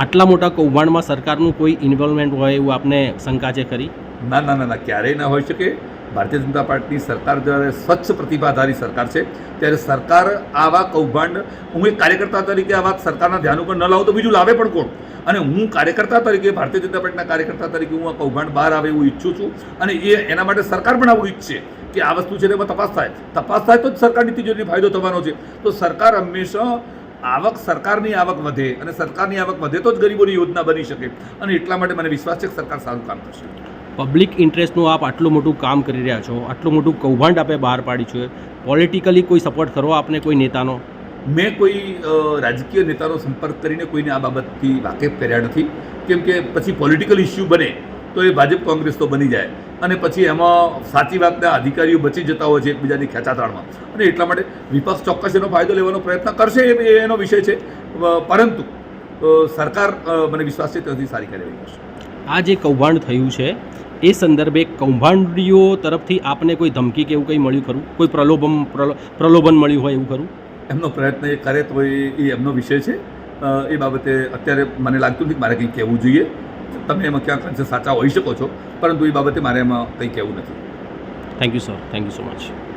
આટલા મોટા કૌભાંડમાં સરકારનું કોઈ ઇન્વોલ્વમેન્ટ હોય એવું આપને શંકા છે ખરી? ના ના ના ક્યારેય ના હોઈ શકે. ભારતીય જનતા પાર્ટીની સરકાર જ્યારે સ્વચ્છ પ્રતિભાધારી સરકાર છે, ત્યારે સરકાર આવા કૌભાંડ, હું એક કાર્યકર્તા તરીકે આ વાત સરકારના ધ્યાન ઉપર ન લાવું તો બીજું લાવે પણ કોણ? અને હું કાર્યકર્તા તરીકે, ભારતીય જનતા પાર્ટીના કાર્યકર્તા તરીકે હું આ કૌભાંડ બહાર આવે એવું ઈચ્છું છું. અને એ એના માટે સરકાર પણ આવું ઈચ્છે કે આ વસ્તુ છે તેમાં તપાસ થાય. તપાસ થાય તો જ સરકારની તિજોરીને ફાયદો થવાનો છે. તો સરકાર હંમેશા આવક સરકારની આવક વધે અને સરકારની આવક વધે તો જ ગરીબોની યોજના બની શકે. અને એટલા માટે મને વિશ્વાસ છે કે સરકાર સારું કામ કરશે. પબ્લિક ઇન્ટરેસ્ટનું આપ આટલું મોટું કામ કરી રહ્યા છો આટલું મોટું કૌભાંડ આપે બહાર પાડી છે પોલિટિકલી કોઈ સપોર્ટ કરો આપને કોઈ નેતાનો? મેં કોઈ રાજકીય નેતાનો સંપર્ક કરીને કોઈને આ બાબતથી વાકેફ કર્યા નથી. કેમ કે પછી પોલિટિકલ ઇસ્યુ બને તો એ ભાજપ કોંગ્રેસ તો બની જાય. અને પછી એમાં સાચી વાતના અધિકારીઓ બચી જતા હોય છે એકબીજાની ખેંચાતાણમાં અને એટલા માટે વિપક્ષ ચોક્કસ એનો ફાયદો લેવાનો પ્રયત્ન કરશે એ એનો વિષય છે. પરંતુ સરકાર મને વિશ્વાસ છે ત્યાંથી સારી કાર્યવાહી કરશે. આ જે કૌભાંડ થયું છે એ સંદર્ભે કૌભાંડીઓ તરફથી આપને કોઈ ધમકી કે એવું કંઈ મળ્યું ખરું? કોઈ પ્રલોભન પ્રલો- પ્રલોભન મળ્યું હોય એવું ખરું? એમનો પ્રયત્ન એ કરે તો એ એમનો વિષય છે. એ બાબતે અત્યારે મને લાગતું નથી કે મારે કંઈ કહેવું જોઈએ. તમે એમાં ક્યાંક અંશે સાચા હોઈ શકો છો. પરંતુ એ બાબતે મારે એમાં કંઈ કહેવું નથી. Thank you sir thank you so much